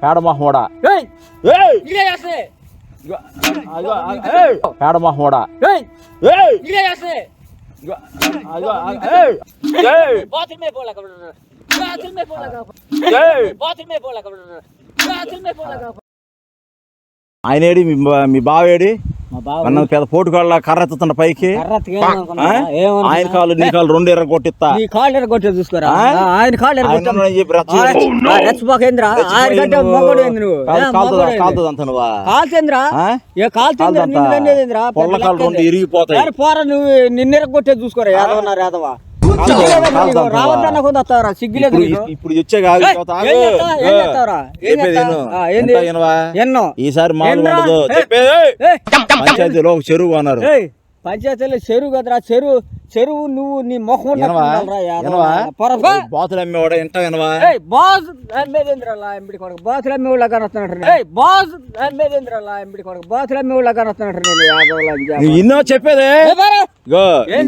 పేడమహమోడా పేడమహమోడా బాత్రూమే పోలే బాత్రూమే పోలే బాత్రూమే పోలే బాత్రూమే పోలే ఆయనేడి మీ బావేడి? మా బావ అన్న పెద్ద పోటుకాళ్ళ కర్ర ఎత్తుతున్న పైకి? ఆయన కాళ్ళు నీ కాళ్ళు రెండు ఎర్ర కొట్టిస్తా. నీ కాళ్ళు ఎరగొట్టే చూసుకోరా? ఆ? ఆ, ఆయన కాళ్ళు కాల్చేంద్రా? ఏ కాల్చేంద్ర పొల్ల కాళ్ళు రెండు ఇరిగిపోతాయి. పోరా నువ్వు నిన్ను ఎరగొట్టే చూసుకోరా? యాదవన్నారు యాదవ సిగ్గులేదు ఇప్పుడు కాదు? ఎన్నో? ఈసారి మామూలు? ఉండదు. పంచాయతీలో ఒక చెరువు అన్నారు ఏయ్, పంచాయతీలో చెరువు కదరా చెరువు చెరువు నువ్వు నీ ముఖం. బాతులు అమ్మేవాడ? ఎంత వినవా బాస్ అమ్మేదేంద్రలా ఎంబడి కొడుకు? బాతులు అమ్మే వాళ్ళ కనొస్తున్నాడు బాస్ అమ్మేదేంద్రలా ఎంబడి కొడుకు? బాతులు అమ్మే వాళ్ళ కనొస్తున్నాడు నేను యాదవలా ఇన్నో చెప్పేది?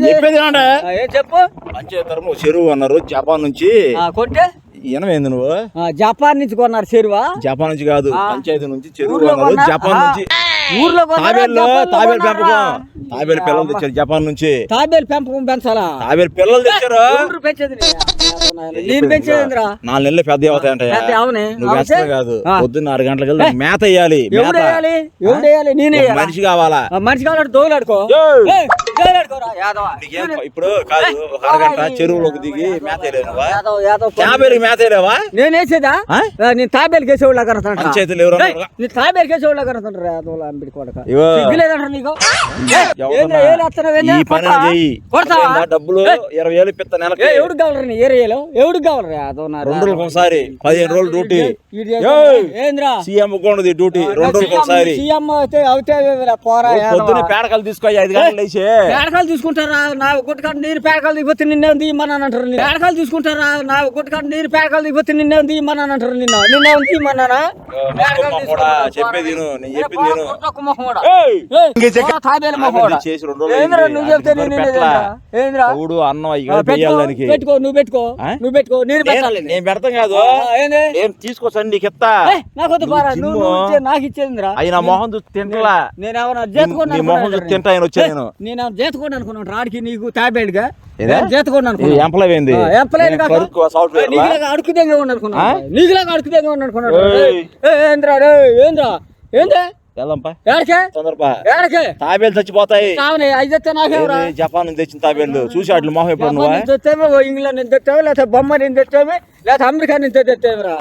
చెప్పేది ఏం చెప్పు? పంచాయతీ తరఫున ఒక చెరువు అన్నారు జపాన్ నుంచి. ఆ, కొట్టే? ఇనమైంది నువ్వు? ఆ, జపాన్ నుంచి కొన్నారు చెరువా? జపాన్ నుంచి కాదు. పంచాయతీ నుంచి చెరువు? జపాన్. నుంచి. ఊర్లో తాబేలు కొన్నారా? పెంపకం తాబేలు పిల్లలు తెచ్చారు జపాన్ నుంచి. తాబేలు పెంపకం పెంచాలా? తాబేలు పిల్లలు తెచ్చారు. పెంచేది? నేను పెంచేదిరా నాలుగు నెలలు పెద్ద అవుతాయంట. నువ్వు కాదు. పొద్దున్న ఆరు గంటలకు వెళ్తే మేత వేయాలి నేనే? మనిషి కావాలా? మనిషి కావాలంటే దోలాడుకో ఇప్పుడు కాదు ఒక అరగంట చెరువులోకి దిగి మేత తాబేలుకి మేత వేయలేవా నేను వేసేదా? నేను తాబేలు పంచాయతీలు ఎవరు అన్నారు? నీ తాబేలు కేసేవాళ్ళ కనతాంటారు యాదవ్ అంబిడి కొడక. సిగ్గులేదంటారు నీకు? డబ్బులు ఇరవై వేలు ఇప్పిస్తా నెలకి? ఏయ్, ఎవడికి కావాలరా నీ? ఏరియాలో ఎవడికి కావాలరా యాదవ్ రెండు రోజులకు ఒకసారి పదిహేను రోజులు డ్యూటీ. సీఎం ఉండదు డ్యూటీ రెండు రోజులకు ఒకసారి. సీఎం అయితే అవుతే పోరా యాదవ. పొద్దున్న పేడకలు తీసుకో ఐదు గంటలు లేచి. పేడకాలు తీసుకుంటారా? నా గుట్టకాడ నీరు పేడకాలు దిగిపోతే నిన్నే ఉంది ఇమ్మని అంటారు నిన్ను. పేడకాలు తీసుకుంటారా? నా గుట్టకాడ నీరు పేడకాలు దిగిపోతే నిన్నే ఉంది ఇమ్మని అంటారు నిన్న. నిన్నే ఉంది ఇమ్మన్నానా చెప్పేది పెట్టుకో నువ్వు పెట్టుకో? నువ్వు పెట్టుకో నేను- నేను పెడతాం కాదు. నేను నీకు ఇస్తా ఏయ్, నాకు నాకు నా మొహం చూసి తింటలా. నేను ఏమన్నా మొహం చూసి తింటా ఆయన వచ్చా నేను నేను చేతుకోండి అనుకున్నాను రాడికి నీకు తాబేడుగా అనుకున్నాను ఎంప్లాయ్ ఎంప్లాయ్ నీకులాగా అడుకుదేంగా ఉండనుకున్నాడు నీకులాగా అడుకుదేంగా ఉండనుకున్నాడు ఏయ్. ఏంద్రా తాబేలు చచ్చిపోతాయి. జపాన్ నుంచి తెచ్చిన తాబేళ్ళు చూసి అట్లు మొహం ఎప్పుడు ఇంగ్లాండ్ నుంచి తెచ్చామే లేకపోతే బొమ్మ నుంచి తెచ్చామే లేకపోతే అమెరికా నుంచి తెచ్చామరా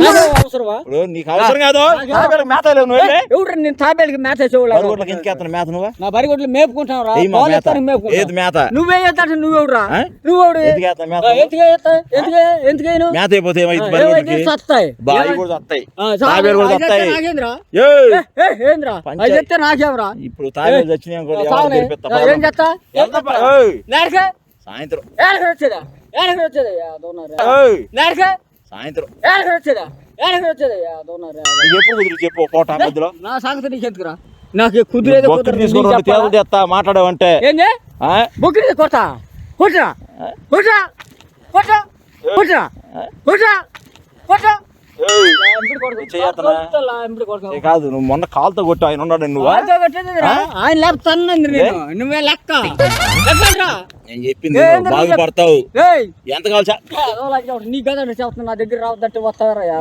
నాకేం అవసరమా? ఇప్పుడు నీకు అవసరం కాదు. తాబేలకు మేత లేవు నువ్వు వెళ్ళి. ఎవరు నేను తాబేలకి మేత వేసేవాళ్ళు? బరుగొడ్లకి ఎందుకు వేస్తాను మేత నువ్వు? నా బరిగొడ్లు మేపుకుంటాం. రా ఏది మేత? నువ్వే? నువ్వెవడు ఎందుకు ఎందుకే ఎందుకే మేత అయిపోతే ఏమైంది బరుగొడ్లకి? సత్తాయి? కూడా తాబేలు కూడా ఏంద్రా. అది చెప్తే నాకేమరా ఇప్పుడు తాబేలు చచ్చినాయి ఏం సాయంత్రం. సాయంత్రం. ఎప్పుడు కుదిరి చెప్పు పూట మధ్యలో నా సంగతి నీకు ఎందుకురా? నాకు కుదిరేది భక్తులు తీసుకొని రెండు తేదలు తెస్తా మాట్లాడావంటే. ఏంది? ఆ? బుక్కిడి కొట్ట కొట్టరా కొట్టరా కొట్టరా కొట్టరా కాదు నువ్వు మొన్న కాలుతో కొట్టు ఆయన ఉన్నాడు నువ్వు? ఆయన లేకపోతే నువ్వే లెక్క. నేను చెప్పింది బాగుపడతావు. ఎంత కావాలి. నీ కదా చెప్తున్నా నా దగ్గర రావద్దంటే.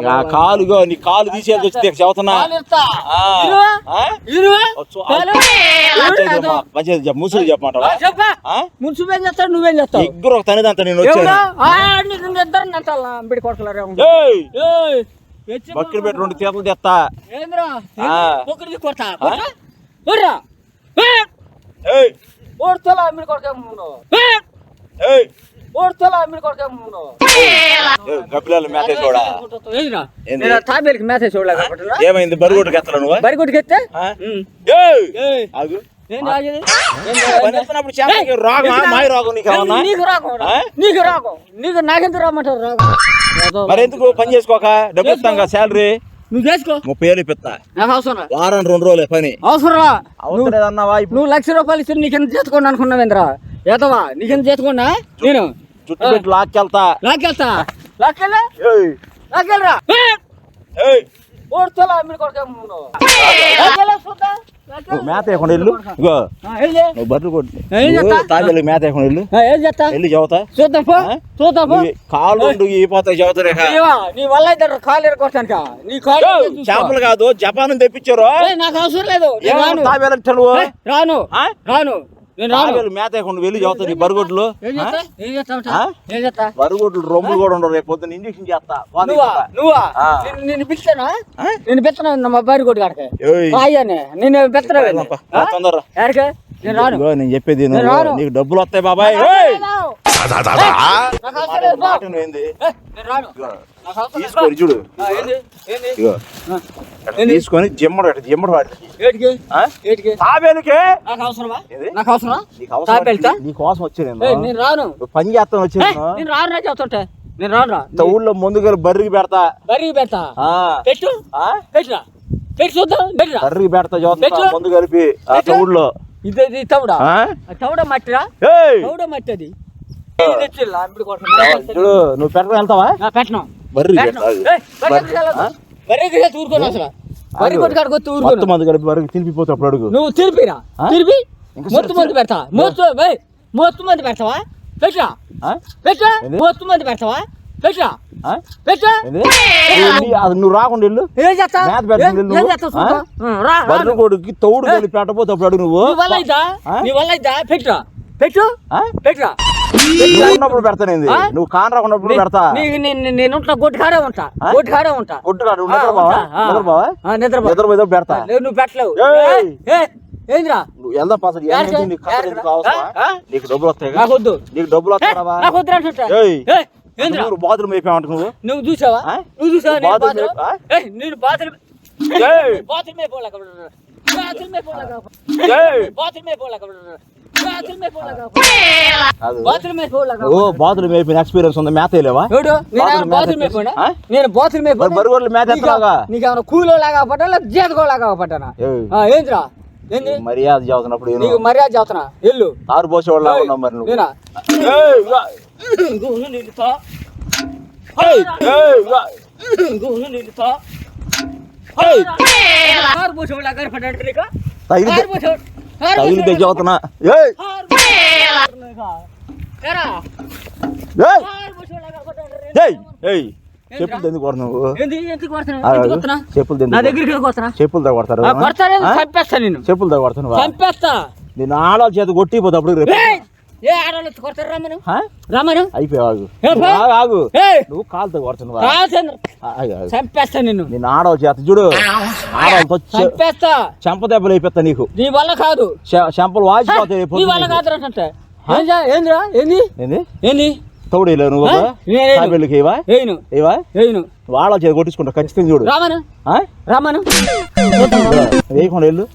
ఆ కాలుగో నీ కాలు తీసేది వచ్చి చెబుతున్నా. ముసుగు చెప్పమంటావా చెప్పా ఆ? మున్సిపల్ చేస్తాడు నువ్వేం చేస్తావు? ఇద్దరు ఒక తనిదంత నేను వచ్చాను. ఇద్దరు కొడకలరా పెట్టి రెండు తెస్తా. ఏంద్రా? కొడతా? ఓడుతలా అమ్మిడి కొడకేమో ఏయ్ ఓడుతలా అమ్మిడి కొడకేమో ఏయ్, గబ్బిలాలు మేత చూడా? నేను తాబేలికి మేత చూడలే కాబట్టి ఏమైంది? బరిగొట్టుకు ఎత్తలా నువ్వు? బరి కొట్టుకెత్తే ఆ? ఏయ్! ఏయ్ ఆగు. మాయ రోగం నీకు నీకు? నీకు నీకు నాకెందుకు రామంటారు ఏదో మరి ఎందుకు పని చేసుకోక? డబ్బు ఇస్తాం కదా శాలరీ నువ్వు చేసుకో. ముప్పై వేలు ఇప్పిస్తా నాకు అవసరం రా. వారం రెండు రోజులే పని. అవసరం రా. అవసరం లేదన్నావా ఇప్పుడు. నువ్వు లక్ష రూపాయలు ఇస్తే నీకెంత చేసుకోండి అనుకున్నావేంద్రా ఏతవా నీకెంత చేసుకోండా? నేను. చుట్టూ పెట్టి లాక్కెళ్తా. లాక్కెళ్తా. లాక్కెళ్ళా? ఏయ్, లాక్కెళ్ళరా? ఏయ్, మేత వేయకుండా ఇగో. నువ్వు కొట్టు? తాగలి మేత వేయకుండా చేస్తా? వెళ్ళి చదువుతా. చూద్దాం? చూద్దాం చదువుతారే నీ వల్ల ఇద్దరు కాలు నీ. చేపలు కాదు జపాన్ తెప్పించారు. నాకు అవసరం లేదు. రాను. రాను. వెళ్ళి నీ బరుగొడ్లు బరుగొడ్లు రొమ్ములు కూడా ఉండవు రేపు పొద్దున్న ఇంజక్షన్ చేస్తా. నువ్వా? పిలిచానా? నేను పెత్తనా మా బారి కొట్టు కాడకే? ఏయ్. అయ్యానే నేను పెత్తనా నేను రాను. ఇదిగో నేను చెప్పేది. నీకు డబ్బులు వస్తాయి బాబాయ్. తీసుకొని చూడు. ఇగో? తీసుకొని జిమ్మడు అట్లా జిమ్మడు వాడికి ఏటికి? ఆ? ఏటికి? తాబేలుకే. నాకు అవసరమా ఏది? నాకు అవసరమా నీకు అవసరం తాపెళ్తా? నీ కోసం వచ్చి నేను ఏయ్, నేను రాను. పని చేస్తాను వచ్చి ఏయ్, నేను నేను రాను రా చెప్తుంటే నేను రాను ఊళ్ళో ముందుగా బర్రికి పెడతా. బరికి పెడతా? ఆ. పెట్టు. ఆ? పెట్టురా? పెట్టి చూద్దాం. పెట్టురా? బర్రికి పెడతా పెట్టు. ముందు కలిపి. ఊళ్ళో ఇది? ఆ? తవుడ మట్టిరా? ఏయ్! తవుడ మట్టి అది. చూడు నువ్వు పెట్టడం వెళ్తావా? పెట్టను. అసలు. బర్రె వచ్చి మంది కలిపి అప్పుడు అడుగు. నువ్వు తిరిపిరా? తిరిపి మొత్తం మంది పెడతా మొత్తం మొత్తం మంది పెడతావా? పెట్టా ఏంది? మొత్తం మంది పెడతావా? పెట్టా? నువ్వు రాకుండా వెళ్ళు. ఏం చేస్తా? కొడుకు తౌడు కలిపి పెట్టపోతే అప్పుడు అడుగు నువ్వు. నీ వల్ల ఆ? నీ వల్ల ఇద్దా పెట్టరా? పెట్టు? పెట్టరా? ఉన్నప్పుడు పెడతానేంది ఆ? నువ్వు కాన్ రాకున్నప్పుడు పెడతా. నేను గొడ్డు కాడే ఉంటా? గొడ్డు కాడే ఉంటా. గుడ్డు ఆ, నిద్రపోవా. నిద్రపోవా? ఆ, నిద్రపో. నిద్రపోతే పెడతా. నువ్వు పెట్టలేవు. ఏందిరా? వెళ్దాం పాస? నీకు డబ్బులు వస్తాయి నీకు డబ్బులు అంటుంటా. నువ్వు బాత్రూమ్ అయిపోయావంట నువ్వు? నువ్వు చూసావా? నువ్వు చూసావా నేను బాత్రూమ్ నేను బాత్రూమ్! బాత్రూమే బాత్రూమే పోలేక ఏయ్! బాత్రూమే పోలేక ఓ బాత్రూమ్ అయిపోయిన ఎక్స్పీరియన్స్ ఉంది మేత మేత అయిపోయినా ఆ? నేను బాత్రూమ్ మరి బరుగోడ్లు మేత నీకేమైనా కూలో లాగా పట్టా లేదా జీతకో లాగా పట్టానా ఏందిరా? ఏంది? మర్యాద చదువుతున్నప్పుడు నీకు మర్యాద ఎల్లు ఆరు పోసే వాళ్ళు మరి నువ్వు? పడ్డాడు ఏయ్! ఏయ్! చెప్పులు ఎందుకు కొడుతున్నావు? చెప్పులు? చెప్పులు దగ్గర కొడతారు చెప్పులు దగ్గర కొడతాను. నేను ఆడాల చేత కొట్టిపోతే అప్పుడు రేపు! ఏ ఆడవాళ్ళు కొడతారు రమ్మను? రమ్మను అయిపోయావు ఆగు! నువ్వు కాలుతో కొడుతున్నావా. చంపేస్తా నిన్ను. నేను ఆడవ చేత చూడు. ఆడవాళ్ళతో చంపేస్తా. చెంప దెబ్బలు అయిపోతా నీకు. నీ వల్ల కాదు. చెంపలు వాచిపోతాయి రేపు నీ వల్ల పొద్దున్న కాదు అంటే ఏం చే- ఏందిరా ఏంది? నీకు. ఏంది? ఏంది? తౌడేలే నువ్వు తాబేళ్ళకి ఏను. ఏను. వాళ్ళ చేత కొట్టించుకుంటా ఖచ్చితంగా చూడు. రామను? రామను వేయకుండా వెళ్ళు?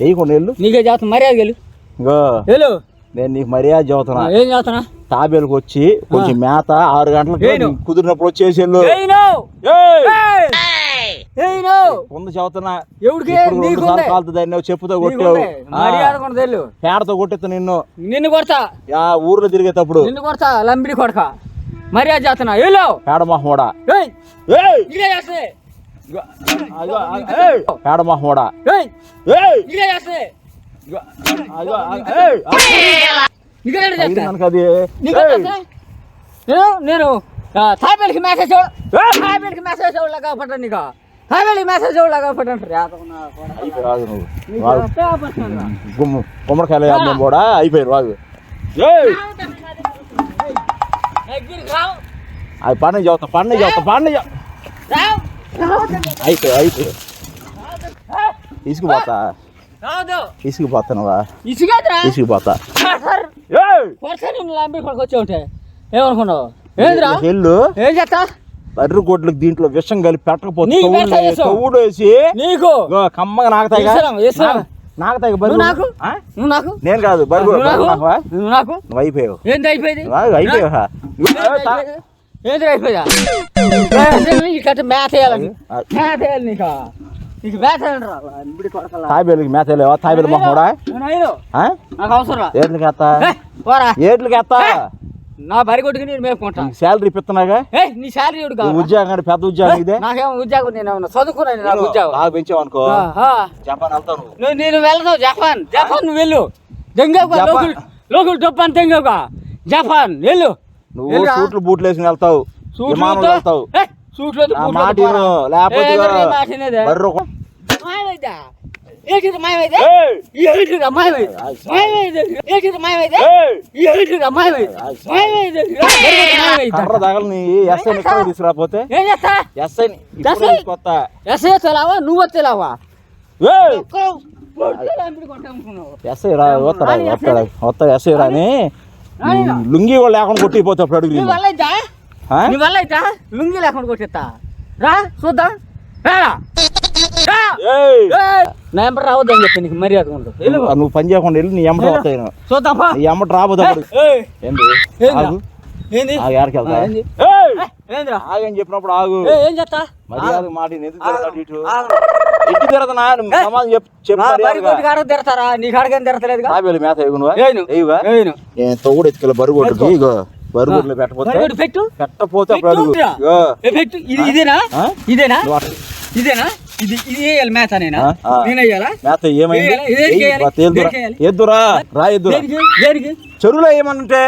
వేయకుండా వెళ్ళు. నీకే చేస్తున్నా మర్యాద గెలు ఇంకో. వెళ్ళు. నేను నీకు మర్యాద చదువుతున్నా ఏం చేస్తున్నా తాబేలకు వచ్చి కొంచెం మేత ఆరు గంటలకు కుదిరినప్పుడు వచ్చేసి ముందు చదువుతున్నా సార్లు కాలుతుంది చెప్పుతో కొట్టావు. పేడతో కొట్టిస్తా నిన్ను. నిన్ను కొడతా. ఆ ఊర్లో తిరిగేటప్పుడు. నిన్ను కొడతా లంబిడి కొడక. మర్యాద చేస్తున్నా వెళ్ళు పేడ ఏయ్! పేడ మహోడా అది? నేను తాబేలికి మెసేజ్ తాబేలికి మెసేజ్ పడ్డా నీకు? తాబేలికి మెసేజ్ అయిపోయి రాదు నువ్వు. గుమ్మడికాయలు అమ్మేం కూడా అయిపోయారు వాగు ఏయ్! అది పండుగ చదువుతా పండుగ చదువుతా పండుగ అయిపోయి అయిపోయి. తీసుకుపోతా. లంబి కొడుకు వచ్చి ఉంటే ఏమనుకున్నావు? ఏంద్రా? వెళ్ళు. ఏం చేస్తా? బర్రె గొడ్లకు దీంట్లో విషం కలిపి పెట్టకపోతే నీకు వేసి నీకు? కమ్మగా ఇస్తాం. నాకుతాయి నువ్వు నాకు? నువ్వు నాకు? నేను కాదు బర్రె నువ్వు నాకు? నువ్వు నాకు? అయిపోయావు. ఏంది అయిపోయింది? అయిపోయావు. ఏంది అయిపోయా ఇక్కడ మేత వేయాలని మేత వేయాలి నీకు. నీకు మేత లేవా? తాబేలు మొహోడా నాకు ఏట్లకి ఎత్తా? ఏట్లకి ఎత్తా నా బరి కొట్టుకుని నేను మేపుకుంటా. శాలరీ ఇప్పిస్తున్నాగా? నీ శాలరీ ఉద్యోగం అంటే పెద్ద ఉద్యోగం ఇదే నాకేమో ఉద్యోగం నేను చదువుకున్నాను నాకు ఉద్యోగం? పెంచావు అనుకో. జపాన్ వెళ్తాను నువ్వు. నేను వెళ్తావు జపాన్. జపాన్ నువ్వు వెళ్ళు. దెంగవుగా. లోకల్ లోకల్ జపాన్ దెంగవుగా జపాన్ వెళ్ళు. నువ్వు. సూట్లు బూట్లు వేసుకుని వెళ్తావు. విమానంలో వెళ్తావు? సూట్లు లేకపోతే మాయమైందా? ఏంటిది మాయమైందా? ఏయ్! ఏంటిది మాయమైందా? మాయమైందా? ఏంటిది మాయమైందా? ఏయ్! ఏంటిది మాయమైందా? మాయమైందా? మాయమైందా? కర్ర తగలని ఎస్ఐ ఇక్కడ తీసుకురాపోతే ఏం చేస్తా ఎస్ఐ ఎస్ఐ? తీసుకొస్తా ఎస్ఏ తెలావా నువ్వు తెలావా ఎస్ఐ రా వస్తాడా ఎస్ఐ వస్తాడా వస్తా ఎస్ఐ రాని. లుంగి కూడా లేకుండా కొట్టిపోతే అప్పుడు అడుగు? నీ వల్ల అయితే లుంగి లేకుండా కొట్టేస్తా రా చూద్దాం రారా ఏయ్! నెంబర్ రావద్దని చెప్పి నీకు మర్యాద. నువ్వు పని చేయకుండా వెళ్ళి నీ వెళ్ళు. వస్తాయి నేను. చూద్దాం పా. నీ ఎమ్మట రాబోతే అప్పుడు. ఏయ్, ఏంది? ఏందిరా? ఆగు. ఏంది? ఆగు ఎక్కడికి వెళ్తా ఆ, ఏంది? ఏయ్! ఏయ్, ఏందిరా ఆగని చెప్పినప్పుడు ఆగు. ఏం చేస్తా? మర్యాద మాట విను. ఎందుకు తిరగతాడు ఇటు. ఇటు తిరగదనా సమాధానం చెప్పు చెప్పు నా బరి మర్యాదగా. కొట్టి కాడకు తిడతారా? నీ కాడకేం తిడతలేదుగా? తాబేలు మేత ఎగునువా ఏను ఎయ్యవా ఏను నేను తోడు ఎత్తుకెళ్ళి బరువు ఇగో. కొట్టి పెట్టు. పెట్టపోతే అప్పుడు అడుగు. పెట్టు. ఇగో. ఏ, పెట్టు. ఇది ఇదేనా? ఇదేనా? ఇదేనా? ఇది వేయాలి మేత నేనా. నేను వేయాలా? మేత ఏమైంది? ఎద్దురా రా ఎద్దురా. చెరువులో ఏమన్నంటే?